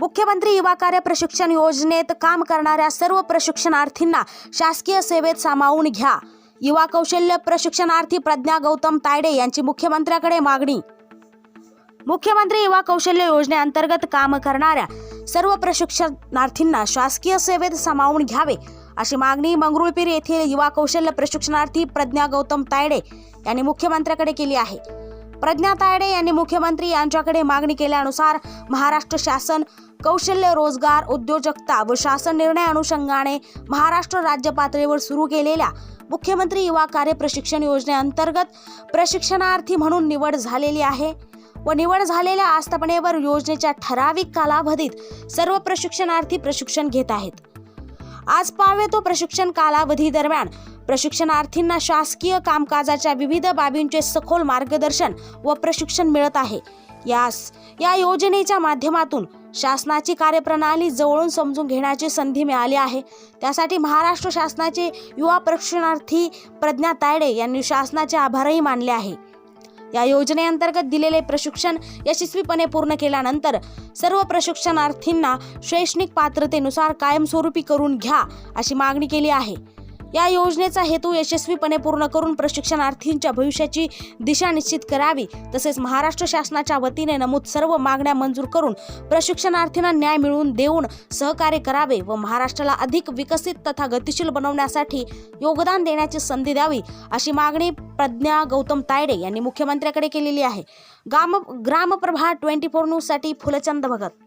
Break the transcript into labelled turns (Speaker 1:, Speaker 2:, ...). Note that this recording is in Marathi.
Speaker 1: मुख्यमंत्री युवा कार्य प्रशिक्षण योजनेत काम करणाऱ्या सर्व प्रशिक्षणार्थींना शासकीय सेवेत सामावून घ्या. युवा कौशल्य प्रशिक्षणार्थी प्रज्ञा गौतम तायडे यांची मुख्यमंत्र्याकडे मागणी. मुख्यमंत्री युवा कौशल्य योजनेअंतर्गत काम करणाऱ्या सर्व प्रशिक्षणार्थींना शासकीय सेवेत सामावून घ्यावे अशी मागणी मंगरुळपीर येथील युवा कौशल्य प्रशिक्षणार्थी प्रज्ञा गौतम तायडे यांनी मुख्यमंत्र्याकडे केली आहे. प्रज्ञा तायडे यांनी मुख्यमंत्री यांच्याकडे मागणी केल्यानुसार महाराष्ट्र शासन कौशल्य रोजगार उद्योजकता व शासन निर्णय अनुषंगाने महाराष्ट्र राज्य पातळीवर सुरू केलेल्या मुख्यमंत्री युवा कार्य प्रशिक्षण योजनेअंतर्गत प्रशिक्षणार्थी म्हणून निवड झालेली आहे व निवड झालेल्या आस्थापनेवर योजनेच्या ठराविक कालावधीत सर्व प्रशिक्षणार्थी प्रशिक्षण घेत आहेत. आज पावे तो प्रशिक्षण कालावधी दरम्यान. प्रशिक्षणार्थींना शासकीय कामकाजाच्या विविध बाबींचे सखोल मार्गदर्शन व प्रशिक्षण मिळत आहे. यास या योजनेच्या माध्यमातून शासनाची कार्यप्रणाली जवळून समजून घेण्याची संधी मिळाली आहे. त्यासाठी महाराष्ट्र शासनाचे युवा प्रशिक्षणार्थी प्रज्ञा तायडे यांनी शासनाचे आभारही मानले आहे. या योजनेअंतर्गत दिलेले प्रशिक्षण यशस्वीपणे पूर्ण केल्यानंतर सर्व प्रशिक्षणार्थींना शैक्षणिक पात्रतेनुसार कायमस्वरूपी करून घ्या अशी मागणी केली आहे. या योजनेचा हेतू यशस्वीपणे पूर्ण करून प्रशिक्षणार्थींच्या भविष्याची दिशा निश्चित करावी. तसेच महाराष्ट्र शासनाच्या वतीने नमूद सर्व मागण्या मंजूर करून प्रशिक्षणार्थींना न्याय मिळवून देऊन सहकार्य करावे व महाराष्ट्राला अधिक विकसित तथा गतिशील बनवण्यासाठी योगदान देण्याची संधी द्यावी अशी मागणी प्रज्ञा गौतम तायडे यांनी मुख्यमंत्र्याकडे केलेली आहे. ग्राम ग्रामप्रभा ट्वेंटी फोर न्यूजसाठी फुलचंद भगत.